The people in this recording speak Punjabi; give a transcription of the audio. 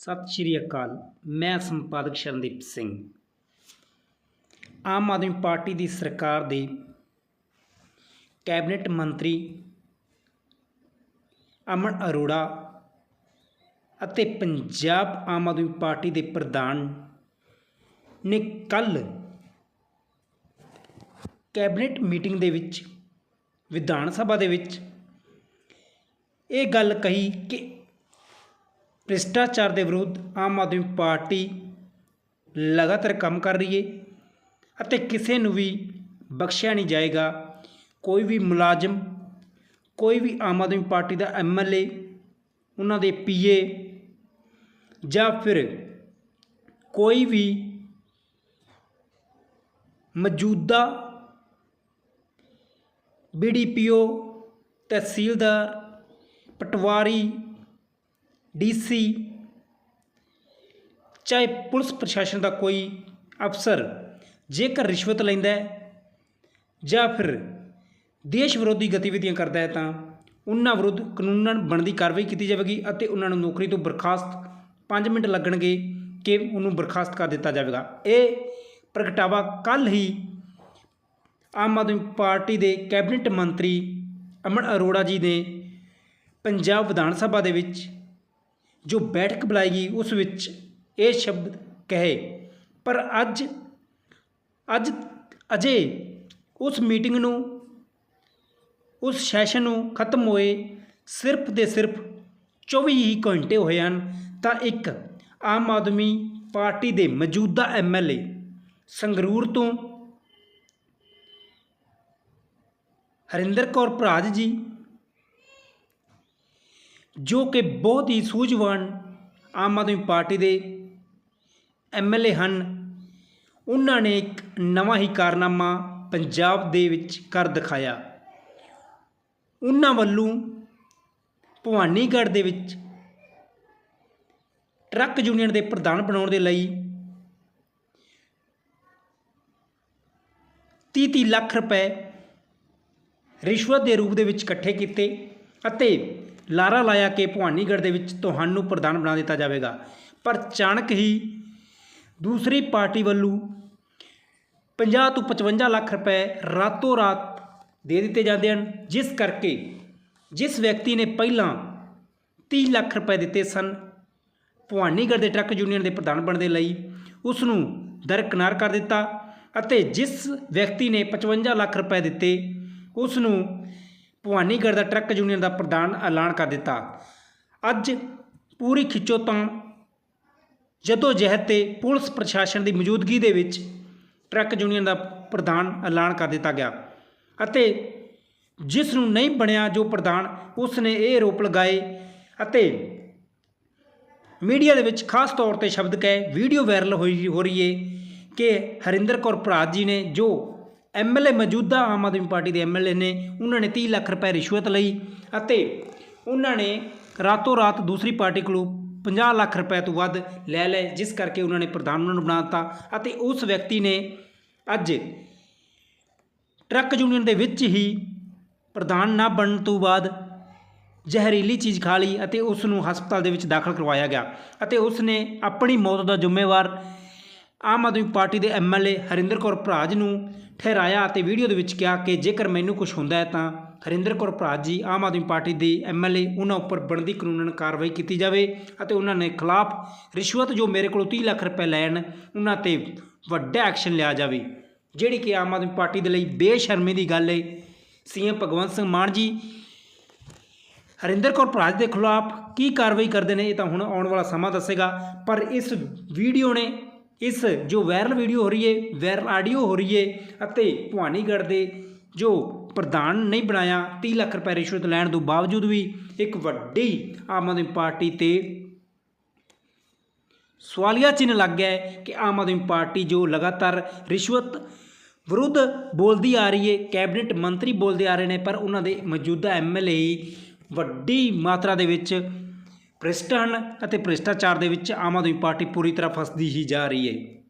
ਸਤਿ ਸ਼੍ਰੀ ਅਕਾਲ, ਮੈਂ ਸੰਪਾਦਕ ਸ਼ਰਨਦੀਪ ਸਿੰਘ। ਆਮ ਆਦਮੀ ਪਾਰਟੀ ਦੀ ਸਰਕਾਰ ਦੇ ਕੈਬਨਿਟ ਮੰਤਰੀ ਅਮਨ ਅਰੋੜਾ ਅਤੇ ਪੰਜਾਬ ਆਮ ਆਦਮੀ ਪਾਰਟੀ ਦੇ ਪ੍ਰਧਾਨ ਨੇ ਕੱਲ ਕੈਬਨਿਟ ਮੀਟਿੰਗ ਦੇ ਵਿੱਚ, ਵਿਧਾਨ ਸਭਾ ਦੇ ਵਿੱਚ ਇਹ ਗੱਲ ਕਹੀ ਕਿ ਭ੍ਰਿਸ਼ਟਾਚਾਰ ਦੇ ਵਿਰੁੱਧ ਆਮ ਆਦਮੀ ਪਾਰਟੀ ਲਗਾਤਾਰ ਕੰਮ ਕਰ ਰਹੀ ਹੈ ਅਤੇ ਕਿਸੇ ਨੂੰ ਵੀ ਬਖਸ਼ਿਆ ਨਹੀਂ ਜਾਏਗਾ। ਕੋਈ ਵੀ ਮੁਲਾਜ਼ਮ, ਕੋਈ ਵੀ ਆਮ ਆਦਮੀ ਪਾਰਟੀ ਦਾ ਐਮਐਲਏ ਉਹਨਾਂ ਦੇ ਪੀਏ ਜਾਂ ਫਿਰ ਕੋਈ ਵੀ ਮੌਜੂਦਾ ਬੀਡੀਪੀਓ ਤਹਿਸੀਲਦਾਰ, ਪਟਵਾਰੀ ਡੀਸੀ ਚਾਹੇ ਪੁਲਿਸ ਪ੍ਰਸ਼ਾਸਨ ਦਾ ਕੋਈ ਅਫਸਰ ਜੇਕਰ ਰਿਸ਼ਵਤ ਲੈਂਦਾ ਹੈ ਜਾਂ ਫਿਰ ਦੇਸ਼ ਵਿਰੋਧੀ ਗਤੀਵਿਧੀਆਂ ਕਰਦਾ ਹੈ ਤਾਂ ਉਹਨਾਂ ਵਿਰੁੱਧ ਕਾਨੂੰਨਨ ਬਣਦੀ ਕਾਰਵਾਈ ਕੀਤੀ ਜਾਵੇਗੀ ਅਤੇ ਉਹਨਾਂ ਨੂੰ ਨੌਕਰੀ ਤੋਂ ਬਰਖਾਸਤ 5 ਮਿੰਟ ਲੱਗਣਗੇ ਕਿ ਉਹਨੂੰ ਬਰਖਾਸਤ ਕਰ ਦਿੱਤਾ ਜਾਵੇਗਾ। ਇਹ ਪ੍ਰਗਟਾਵਾ ਕੱਲ ਹੀ ਆਮ ਆਦਮੀ ਪਾਰਟੀ ਦੇ ਕੈਬਨਿਟ ਮੰਤਰੀ ਅਮਨ ਅਰੋੜਾ ਜੀ ਨੇ ਪੰਜਾਬ ਵਿਧਾਨ ਸਭਾ ਦੇ ਵਿੱਚ ਜੋ ਬੈਠਕ ਬੁਲਾਈ ਗਈ, ਉਸ ਵਿੱਚ ਇਹ ਸ਼ਬਦ ਕਹੇ। ਪਰ ਅੱਜ ਅੱਜ ਅਜੇ ਉਸ ਮੀਟਿੰਗ ਨੂੰ, ਉਸ ਸੈਸ਼ਨ ਨੂੰ ਖਤਮ ਹੋਏ ਸਿਰਫ ਦੇ ਸਿਰਫ 24 ਹੀ ਘੰਟੇ ਹੋਏ ਹਨ, ਤਾਂ ਇੱਕ ਆਮ ਆਦਮੀ ਪਾਰਟੀ ਦੇ ਮੌਜੂਦਾ ਐਮਐਲਏ ਸੰਗਰੂਰ ਤੋਂ ਹਰਿੰਦਰ ਕੌਰ ਭਰਾਜ ਜੀ ਜੋ ਕਿ ਬਹੁਤ ਹੀ ਸੂਝਵਾਨ ਆਮ ਆਦਮੀ ਪਾਰਟੀ ਦੇ ਐਮਐਲਏ ਹਨ। ਉਹਨਾਂ ਨੇ ਇੱਕ ਨਵਾਂ ਹੀ ਕਾਰਨਾਮਾ ਪੰਜਾਬ ਦੇ ਵਿੱਚ ਕਰ ਦਿਖਾਇਆ। ਉਹਨਾਂ ਵੱਲੋਂ ਭਵਾਨੀਗੜ੍ਹ ਦੇ ਵਿੱਚ ਟਰੱਕ ਯੂਨੀਅਨ ਦੇ ਪ੍ਰਧਾਨ ਬਣਾਉਣ ਦੇ ਲਈ 30-30 ਲੱਖ ਰੁਪਏ ਰਿਸ਼ਵਤ ਦੇ ਰੂਪ ਦੇ ਵਿੱਚ ਇਕੱਠੇ ਕੀਤੇ ਅਤੇ ਲਾਰਾ ਲਾਇਆ ਕਿ ਭਵਾਨੀਗੜ੍ਹ ਦੇ ਵਿੱਚ ਤੁਹਾਨੂੰ ਪ੍ਰਧਾਨ ਬਣਾ ਦਿੱਤਾ ਜਾਵੇਗਾ। ਪਰ ਅਚਾਨਕ ਹੀ ਦੂਸਰੀ ਪਾਰਟੀ ਵੱਲੋਂ 50 ਤੋਂ 55 ਲੱਖ ਰੁਪਏ ਰਾਤੋਂ ਰਾਤ ਦੇ ਦਿੱਤੇ ਜਾਂਦੇ ਹਨ, ਜਿਸ ਕਰਕੇ ਜਿਸ ਵਿਅਕਤੀ ਨੇ ਪਹਿਲਾਂ 30 ਲੱਖ ਰੁਪਏ ਦਿੱਤੇ ਸਨ, ਭਵਾਨੀਗੜ੍ਹ ਦੇ ਟਰੱਕ ਯੂਨੀਅਨ ਦੇ ਪ੍ਰਧਾਨ ਬਣਨ ਦੇ ਲਈ ਉਸ ਨੂੰ ਦਰਕਨਾਰ ਕਰ ਦਿੱਤਾ ਅਤੇ ਜਿਸ ਵਿਅਕਤੀ ਨੇ 55 ਲੱਖ ਰੁਪਏ ਦਿੱਤੇ ਉਸ ਨੂੰ ਭਵਾਨੀਗੜ੍ਹ ਦਾ ਟਰੱਕ ਯੂਨੀਅਨ ਦਾ ਪ੍ਰਧਾਨ ਐਲਾਨ ਕਰ ਦਿੱਤਾ। ਅੱਜ ਪੂਰੀ ਖਿੱਚੋ ਖਿੱਚੋਤਾਂ ਜਦੋਂ ਜਹਿਦ ਤੇ ਪੁਲਿਸ ਪ੍ਰਸ਼ਾਸਨ ਦੀ ਮੌਜੂਦਗੀ ਦੇ ਵਿੱਚ ਟਰੱਕ ਯੂਨੀਅਨ ਦਾ ਪ੍ਰਧਾਨ ਐਲਾਨ ਕਰ ਦਿੱਤਾ ਗਿਆ ਅਤੇ ਜਿਸ ਨੂੰ ਨਹੀਂ ਬਣਿਆ ਜੋ ਪ੍ਰਧਾਨ ਉਸ ਨੇ ਇਹ ਆਰੋਪ ਲਗਾਏ ਅਤੇ ਮੀਡੀਆ ਦੇ ਵਿੱਚ ਖਾਸ ਤੌਰ ਤੇ ਸ਼ਬਦ ਕਹੇ, ਵੀਡੀਓ ਵਾਇਰਲ ਹੋਈ, ਹੋ ਰਹੀ ਹੈ ਕਿ ਹਰਿੰਦਰ ਕੌਰ ਭਰਾਤ ਜੀ ਨੇ ਜੋ ਐਮਐਲਏ ਮੌਜੂਦਾ ਆਮ ਆਦਮੀ ਪਾਰਟੀ ਦੇ ਐਮਐਲਏ ਨੇ ਉਹਨਾਂ ਨੇ 30 ਲੱਖ ਰੁਪਏ ਰਿਸ਼ਵਤ ਲਈ ਅਤੇ ਉਹਨਾਂ ਨੇ ਰਾਤੋਂ ਰਾਤ ਦੂਸਰੀ ਪਾਰਟੀ ਕੋਲੋਂ 50 ਲੱਖ ਰੁਪਏ ਤੋਂ ਵੱਧ ਲੈ ਲਏ, ਜਿਸ ਕਰਕੇ ਉਹਨਾਂ ਨੇ ਪ੍ਰਧਾਨ ਉਹਨਾਂ ਨੂੰ ਬਣਾ ਦਿੱਤਾ ਅਤੇ ਉਸ ਵਿਅਕਤੀ ਨੇ ਅੱਜ ਟਰੱਕ ਯੂਨੀਅਨ ਦੇ ਵਿੱਚ ਹੀ ਪ੍ਰਧਾਨ ਨਾ ਬਣਨ ਤੋਂ ਬਾਅਦ ਜ਼ਹਿਰੀਲੀ ਚੀਜ਼ ਖਾ ਲਈ ਅਤੇ ਉਸ ਨੂੰ ਹਸਪਤਾਲ ਦੇ ਵਿੱਚ ਦਾਖਲ ਕਰਵਾਇਆ ਗਿਆ ਅਤੇ ਉਸ ਨੇ ਆਪਣੀ ਮੌਤ ਦਾ ਜ਼ਿੰਮੇਵਾਰ ਆਮ ਆਦਮੀ ਪਾਰਟੀ ਦੇ ਐਮਐਲਏ ਹਰਿੰਦਰ ਕੌਰ ਭਰਾਜ ਨੂੰ ਠਹਿਰਾਇਆ ਅਤੇ ਵੀਡੀਓ ਦੇ ਵਿੱਚ ਕਿਹਾ ਕਿ ਜੇਕਰ ਮੈਨੂੰ ਕੁਝ ਹੁੰਦਾ ਹੈ ਤਾਂ ਹਰਿੰਦਰ ਕੌਰ ਭਰਾਜ ਜੀ, ਆਮ ਆਦਮੀ ਪਾਰਟੀ ਦੇ ਐਮਐਲਏ ਉਹਨਾਂ ਉੱਪਰ ਬਣਦੀ ਕਾਨੂੰਨਨ ਕਾਰਵਾਈ ਕੀਤੀ ਜਾਵੇ ਅਤੇ ਉਹਨਾਂ ਨੇ ਖਿਲਾਫ ਰਿਸ਼ਵਤ ਜੋ ਮੇਰੇ ਕੋਲੋਂ 30 ਲੱਖ ਰੁਪਏ ਲੈਣ, ਉਹਨਾਂ ਤੇ ਵੱਡਾ ਐਕਸ਼ਨ ਲਿਆ ਜਾਵੇ। ਜਿਹੜੀ ਕਿ ਆਮ ਆਦਮੀ ਪਾਰਟੀ ਦੇ ਲਈ ਬੇਸ਼ਰਮੀ ਦੀ ਗੱਲ ਹੈ ਸੀਐਮ ਭਗਵੰਤ ਸਿੰਘ ਮਾਨ ਜੀ, ਹਰਿੰਦਰ ਕੌਰ ਭਰਾਜ ਦੇ ਖਿਲਾਫ ਕੀ ਕਾਰਵਾਈ ਕਰਦੇ ਨੇ ਇਹ ਤਾਂ ਹੁਣ ਆਉਣ ਵਾਲਾ ਸਮਾਂ ਦੱਸੇਗਾ, ਪਰ ਇਸ ਵੀਡੀਓ ਨੇ ਇਸ ਜੋ ਵਾਇਰਲ ਵੀਡੀਓ ਹੋ ਰਹੀ ਹੈ ਵਾਇਰਲ ਆਡੀਓ ਹੋ ਰਹੀ ਹੈ ਅਤੇ ਭਵਾਨੀਗੜ੍ਹ ਦੇ ਜੋ ਪ੍ਰਧਾਨ ਨਹੀਂ ਬਣਾਇਆ 30 ਲੱਖ ਰੁਪਏ ਰਿਸ਼ਵਤ ਲੈਣ ਤੋਂ ਬਾਵਜੂਦ ਵੀ ਇੱਕ ਵੱਡੀ ਆਮ ਆਦਮੀ ਪਾਰਟੀ ਤੇ ਸਵਾਲੀਆ ਚਿੰਨ੍ਹ ਲੱਗ ਗਿਆ ਕਿ ਆਮ ਆਦਮੀ ਪਾਰਟੀ ਜੋ ਲਗਾਤਾਰ ਰਿਸ਼ਵਤ ਵਿਰੁੱਧ ਬੋਲਦੀ ਆ ਰਹੀ ਹੈ, ਕੈਬਨਿਟ ਮੰਤਰੀ ਬੋਲਦੇ ਆ ਰਹੇ ਨੇ, ਪਰ ਉਹਨਾਂ ਦੇ ਮੌਜੂਦਾ ਐਮਐਲਏ ਵੱਡੀ ਮਾਤਰਾ ਦੇ ਵਿੱਚ ਭ੍ਰਿਸ਼ਟ ਹਨ ਅਤੇ ਭ੍ਰਿਸ਼ਟਾਚਾਰ ਦੇ ਵਿੱਚ ਆਮ ਆਦਮੀ ਪਾਰਟੀ ਪੂਰੀ ਤਰ੍ਹਾਂ ਫਸਦੀ ਹੀ ਜਾ ਰਹੀ ਹੈ।